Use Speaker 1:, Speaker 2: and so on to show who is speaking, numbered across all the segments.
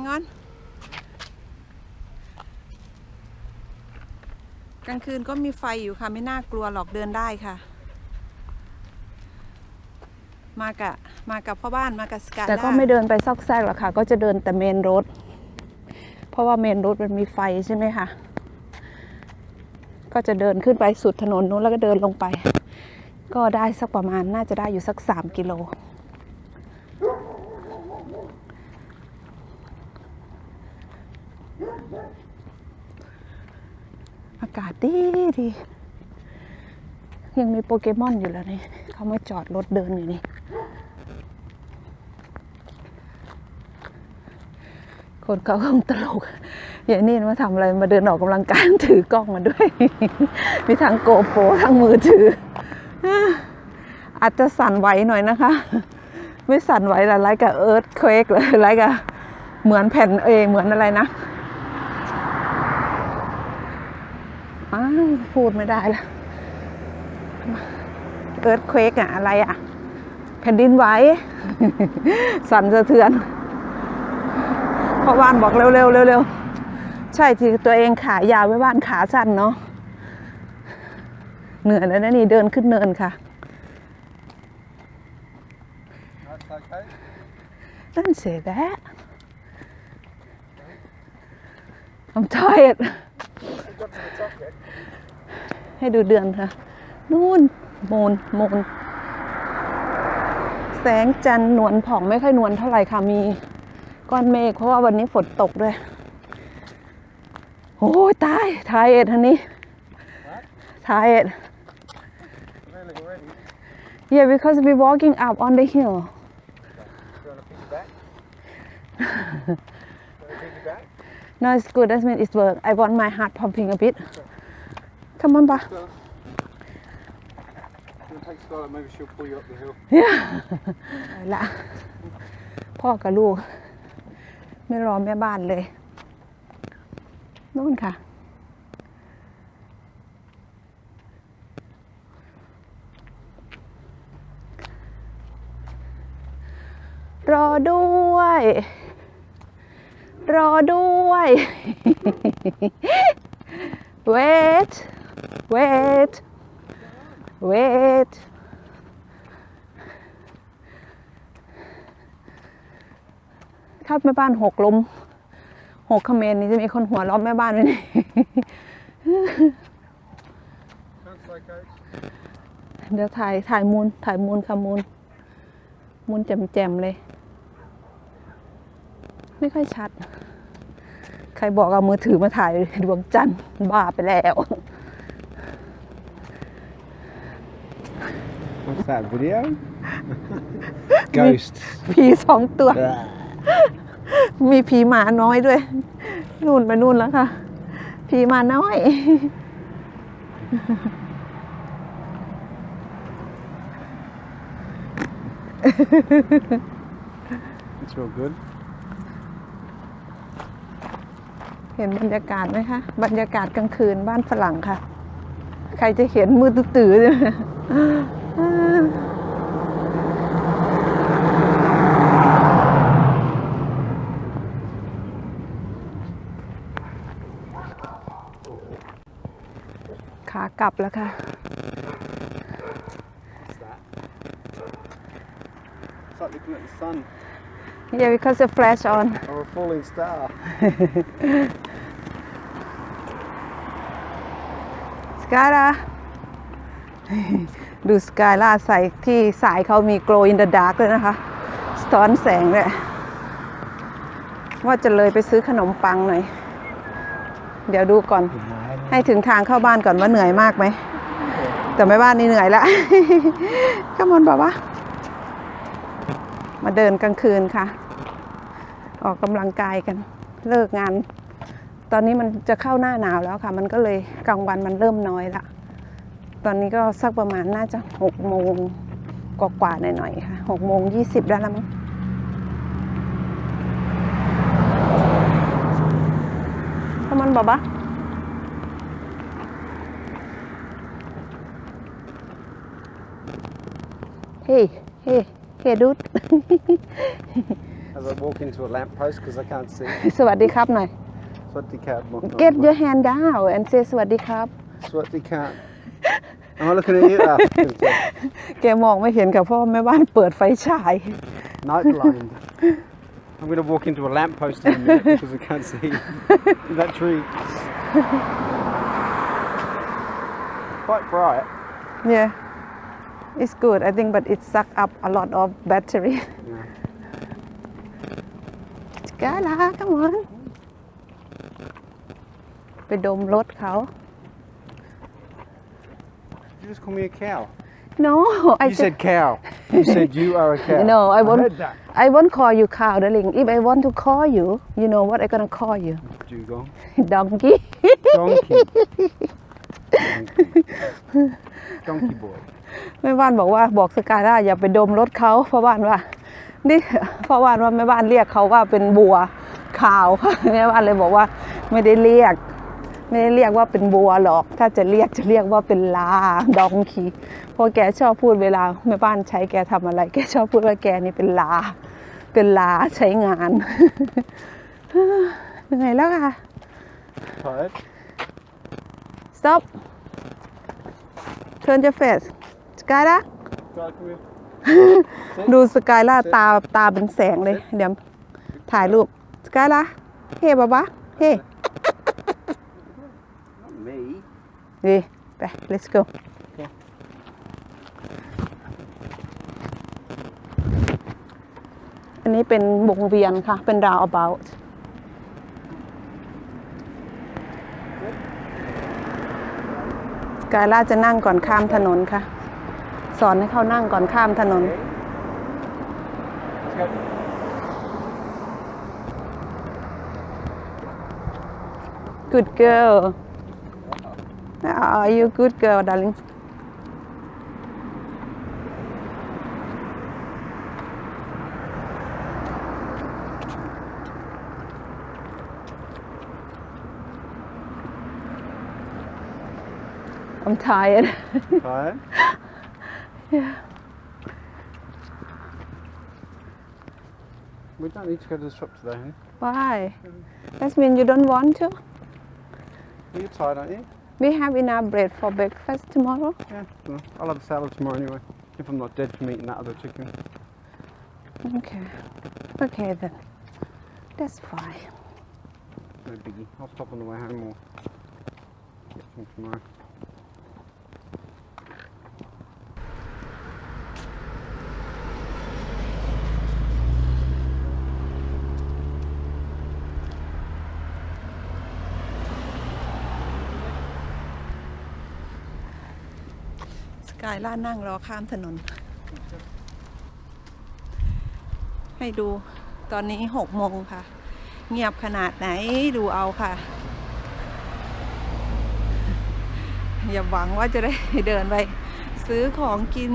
Speaker 1: Hang on กลางคืนก็มีไฟอยู่ค่ะ ไม่น่ากลัวหรอกเดินได้ค่ะ มากับมากับพ่อบ้านมากับสกา
Speaker 2: แต่ก็ไม่เดินไปซอกแซกหรอกค่ะ ก็จะเดินแต่เมนรถ เพราะว่าเมนรถมันมีไฟใช่ไหมคะก็จะเดินขึ้นไปสุดถนนนู้นแล้วก็เดินลงไป ก็ได้สักประมาณน่าจะได้อยู่สักสามกิโล อากาศดีดี ยังมีโปเกมอนอยู่แล้วนี่เขามาจอดรถเดินอยู่นี่ คนเขาคงตลกอย่างนี้มาทำอะไรมาเดินออกกำลังกายถือกล้องมาด้วย มีทั้งโกโปรทั้งมือถือ อาจจะสั่นไหวหน่อยนะคะ ไม่สั่นไหวละไรกับเอิร์ธเควกเลยไรกับเหมือนแผ่นเอ เหมือนอะไรนะอ้าว พูดไม่ได้ละเอิร์ธเควกอะอะไรอะแผ่นดินไหวสั่นสะเทือนเพราะว่านบอกเร็วๆเร็วๆใช่ที่ตัวเองขายาวไว้บ้านขาสั้นเนาะเหนื่อยแล้วนะนี่เดินขึ้นเนินค่ะ
Speaker 3: That's okay.
Speaker 2: Don't say that. I'm tired. ให้ดูเดือนค่ะ นู่นมูนมูนแสงจันทร์นวลผ่องไม่ค่อยนวลเท่าไหร่ค่ะ มีก้อนเมฆเพราะว่าวันนี้ฝนตกด้วย โอ้ตายทายเอ็ดทันนี้ทายเอ็ด Yeah, because we're walking up on the hill. no, it's good. That means it's work. I want my heart pumping a bit. Okay. Come on ปะ
Speaker 3: Do you want to take Scarlett? Maybe she'll pull you up the hill.
Speaker 2: ไปละพ่อกับลูก ไม่รอแม่บ้านเลยนู่นค่ะ รอด้วย รอด้วย wait wait wait ถ้าแม่บ้านหกลมหกคอมเมนต์นี่จะมีคนหัวล้อมแม่บ้านไว้นี่เดี๋ยวถ่ายถ่ายมูลถ่ายมูลค่ะมูลมูลแจ่มๆเลย ไม่ค่อยชัด ใครบอกเอามือถือมาถ่ายดวงจันทร์บ้าไปแล้ว
Speaker 3: that video? Ghosts.
Speaker 2: ผีสองตัว มีผีหมาน้อยด้วย นู่นไปนู่นแล้วค่ะ ผีหมาน้อย
Speaker 3: It's real good.
Speaker 2: เห็นบรรยากาศไหมคะ บรรยากาศกลางคืนบ้านฝรั่งค่ะ ใครจะเห็นมือตื้อๆเนี่ย ขากลับแล้วค่ะ
Speaker 3: What's that? It's like looking at the sun
Speaker 2: Yeah because the flash on
Speaker 3: or a falling star.
Speaker 2: สกายล่ะ ดูสกายล่าใส่ที่สายเขามี glow in the dark เลยนะคะสะท้อนแสงเลยว่าจะเลยไปซื้อขนมปังหน่อย เดี๋ยวดูก่อน ให้ถึงทางเข้าบ้านก่อนว่าเหนื่อยมากไหม แต่ไม่บ้านนี่เหนื่อยละก็มันบอกว่ามาเดินกลางคืนค่ะ ออกกำลังกายกัน เลิกงาน ตอนนี้มันจะเข้าหน้าหนาวแล้วค่ะ มันก็เลยกลางวันมันเริ่มน้อยละ ตอนนี้ก็สักประมาณน่าจะหกโมงกว่าๆหน่อยๆค่ะหกโมงยี่สิบได้แล้วมั้งถ้ามันบอกว่าเฮ้ เฮ้ เฮ้ดูด
Speaker 3: as I walk into a lamppost because I can't see.
Speaker 2: สวัสดีครับหน่อย
Speaker 3: Sweaty cat. Not, not
Speaker 2: Get your hand down and say สวัสดีครับ
Speaker 3: Sweaty cat. Am I looking at you? Ah, okay.
Speaker 2: แกมองไม่เห็นกับเพราะว่าแม่บ้านเปิดไฟฉาย
Speaker 3: Night blind. I'm going to walk into a lamppost in a minute because I can't see that tree. Quite bright.
Speaker 2: Yeah it's good I think but it suck up a lot of battery
Speaker 3: Yeah.
Speaker 2: กาลา come on ไปดมรถเขา
Speaker 3: You just call me a cow.
Speaker 2: no I
Speaker 3: You said cow. You said you are a cow.
Speaker 2: No, I won't-
Speaker 3: heard that.
Speaker 2: I won't call you cow darling if I want to call you you know what I gonna call you
Speaker 3: Dugong.
Speaker 2: donkey
Speaker 3: Donkey. Donkey. Donkey boy.
Speaker 2: แม่บ้านบอกว่าบอกสกายล่าอย่าไปดมรถเขาเพราะบ้านว่านี่เพราะบ้านว่าแม่บ้านเรียกเขาว่าเป็นบัวขาวแม่บ้านเลยบอกว่าไม่ได้เรียก ไม่ได้เรียกว่าเป็นบัวหรอก ถ้าจะเรียกจะเรียกว่าเป็นลาดองคีเพราะแกชอบพูดเวลาแม่บ้านใช้แกทำอะไร แกชอบพูดว่าแกนี่เป็นลา เป็นลาใช้งานเหนื่อยแล้วค่ะ
Speaker 3: Tired?
Speaker 2: stop turn your face สกายล่า
Speaker 3: Guy, come here.
Speaker 2: ดูสกายล่าตาตาเป็นแสงเลย เดี๋ยวถ่ายรูปสกายล่าเฮ้บาบาเฮ้
Speaker 3: Not me.
Speaker 2: ดีไป let's go อันนี้เป็นวงเวียนค่ะ เป็น roundabout สกายล่าจะนั่งก่อนข้ามถนนค่ะ สอนให้เขานั่งก่อนข้ามถนน
Speaker 3: Let's go.
Speaker 2: Good girl. Are you good girl, darling? I'm tired.
Speaker 3: Tired?
Speaker 2: yeah.
Speaker 3: We don't need to go to the shop today.
Speaker 2: Why? That means you don't want to?
Speaker 3: You're tired, aren't you?
Speaker 2: We have enough bread for breakfast tomorrow.
Speaker 3: Yeah. well, I'll have a salad tomorrow anyway. If I'm not dead from eating that other chicken.
Speaker 2: Okay. Okay then. That's fine.
Speaker 3: No biggie. I'll stop on the way home or get some tomorrow.
Speaker 2: กายล่านั่งรอข้ามถนน ให้ดูตอนนี้หกโมงค่ะ เงียบขนาดไหนดูเอาค่ะ อย่าหวังว่าจะได้เดินไป ซื้อของกิน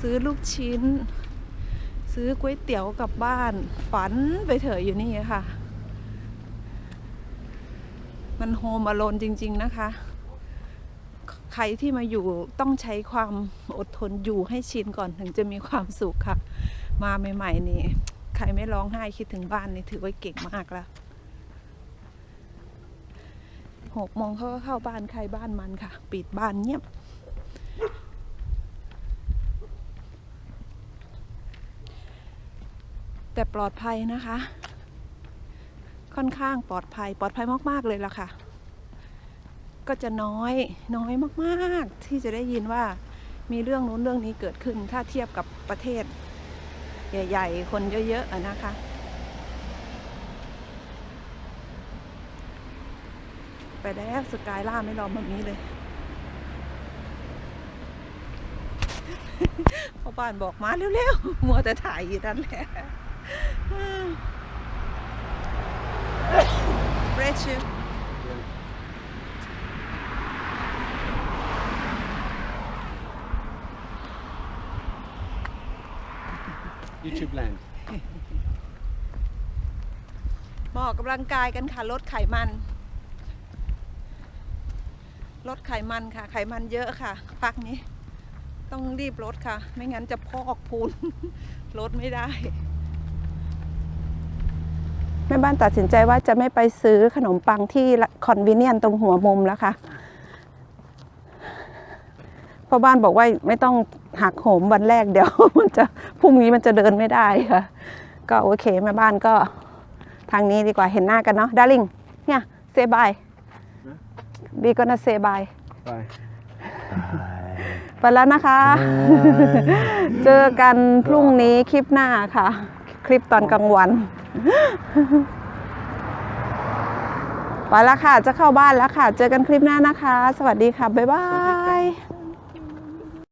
Speaker 2: ซื้อลูกชิ้น ซื้อก๋วยเตี๋ยวกลับบ้าน ฝันไปเถอะอยู่นี่ค่ะ มันโฮมอโลนจริง ๆ นะคะ ใครที่มาอยู่ต้องใช้ความอดทนอยู่ให้ชินก่อนถึงจะมีความสุขค่ะ มาใหม่ๆนี่ใครไม่ร้องไห้คิดถึงบ้านนี่ถือว่าเก่งมากแล้วหกโมงเขาก็เข้าบ้านใครบ้านมันค่ะ ปิดบ้านเงียบแต่ปลอดภัยนะคะ ค่อนข้างปลอดภัยปลอดภัยมาก ๆ เลยล่ะค่ะ ก็จะน้อยน้อยมากๆ ที่จะได้ยินว่ามีเรื่องนู้นเรื่องนี้เกิดขึ้น ถ้าเทียบกับประเทศ ใหญ่ ๆ คนเยอะๆนะคะ ไปแล้วสกายล่าไม่รอแบบนี้เลยพ่อบ้านบอกมาเร็วๆ มัวแต่ถ่ายอยู่นั่นแหละเบรชิ
Speaker 3: YouTube land.
Speaker 2: มาออกกำลังกายกันค่ะ ลดไขมัน ลดไขมันค่ะ ไขมันเยอะค่ะ พักนี้ ต้องรีบลดค่ะ ไม่งั้นจะพอกพูน ลดไม่ได้ แม่บ้านตัดสินใจว่าจะไม่ไปซื้อขนมปังที่คอนเวเนียนตรงหัวมุมแล้วค่ะพ่อบ้านบอกว่าไม่ต้อง หักโหมวันแรกเดี๋ยวมันจะพรุ่งนี้มันจะเดินไม่ได้ค่ะ ก็โอเคแม่บ้านก็ทางนี้ดีกว่าเห็นหน้ากันเนาะดาริงเนี่ยเซบายบีก็นะเซบาย
Speaker 3: Bye.
Speaker 2: ไปแล้วนะคะ เจอกันพรุ่งนี้คลิปหน้าค่ะ คลิปตอนกลางวัน ไปแล้วค่ะ จะเข้าบ้านแล้วค่ะ เจอกันคลิปหน้านะคะ สวัสดีค่ะ บ๊ายบาย